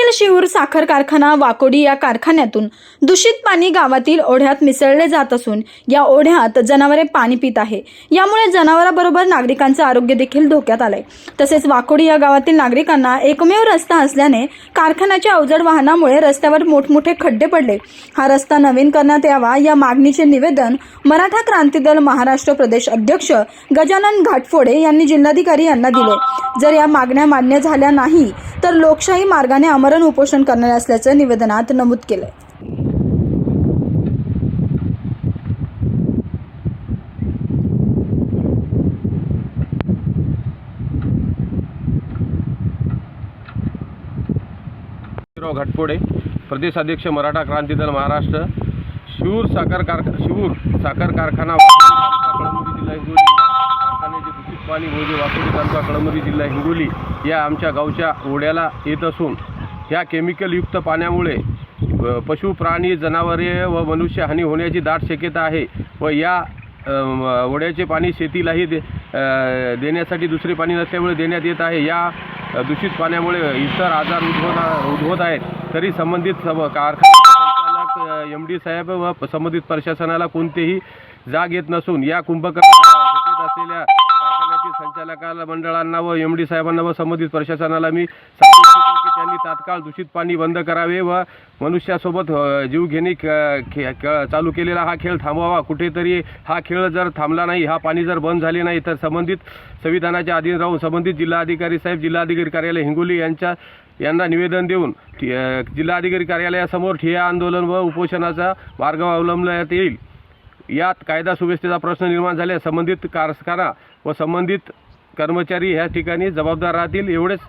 येथील शिवूर साखर कारखाना वाकोडी या कारखान्यातून दूषित पाणी गावातील ओढ्यात मिसळले जात असून या ओढ्यात जनावरे पाणी पित आहे. यामुळे जनावरांबरोबर नागरिकांचं आरोग्य देखील धोक्यात आलंय. तसेच वाकोडी या गावातील नागरिकांना एकमेव रस्ता असल्याने कारखान्याच्या अवजड वाहनामुळे रस्त्यावर मोठमोठे खड्डे पडले. हा रस्ता नवीन करण्यात यावा या मागणीचे निवेदन मराठा क्रांती दल महाराष्ट्र प्रदेश अध्यक्ष गजानन घाटफोडे यांनी जिल्हाधिकारी यांना दिले. जर या मागण्या मान्य झाल्या नाही तर लोकशाही मार्गाने आमरण उपोषण करणार असल्याचं निवेदनात नमूद केलंय. राव घाटपोडे प्रदेश अध्यक्ष मराठा क्रांती दल महाराष्ट्र शिवूर साखर कारखा शिवूर साखर कारखाना वाकोडी दूषित पाणी म्हणजे वाकोडी तालुका कळमरी जिल्हा हिंगोली या आमच्या गावच्या ओढ्याला येत असून ह्या केमिकलयुक्त पाण्यामुळे पशु प्राणी जनावरे व मनुष्य हानी होण्याची दाट शक्यता आहे व या ओढ्याचे पाणी शेतीलाही दे देण्यासाठी दुसरे पाणी नसल्यामुळे देण्यात येत आहे. या दूषित पाण्यामुळे इतर आजार उद्भवत उद्भवत आहेत. तरी संबंधित सब कारखान्याचे संचालक एम डी साहेब व संबंधित प्रशासनाला कोणतेही जाग येत नसून या कुंभकर्ण असलेल्या संचालकाला मंडळांना व एम डी साहेबांना व संबंधित प्रशासनाला मी सांगू इच्छितो की त्यांनी तात्काळ दूषित पाणी बंद करावे व मनुष्यासोबत अ, जीवघेणी क- खे- चालू केलेला हा खेळ थांबवावा. कुठेतरी हा खेळ जर थांबला नाही हा पाणी जर बंद झाले नाही तर संबंधित संविधानाच्या अधीन राहून संबंधित जिल्हाधिकारी साहेब जिल्हाधिकारी कार्यालय हिंगोली यांच्या यांना निवेदन देऊन ठि- अ, जिल्हाधिकारी कार्यालयासमोर ठिय्या आंदोलन व उपोषणाचा मार्ग अवलंबण्यात येईल. यात कायदा सुव्यवस्थेचा प्रश्न निर्माण झाल्यास संबंधित कारखाना व संबंधित कर्मचारी ह्या ठिकाणी जबाबदार राहतील एवढेच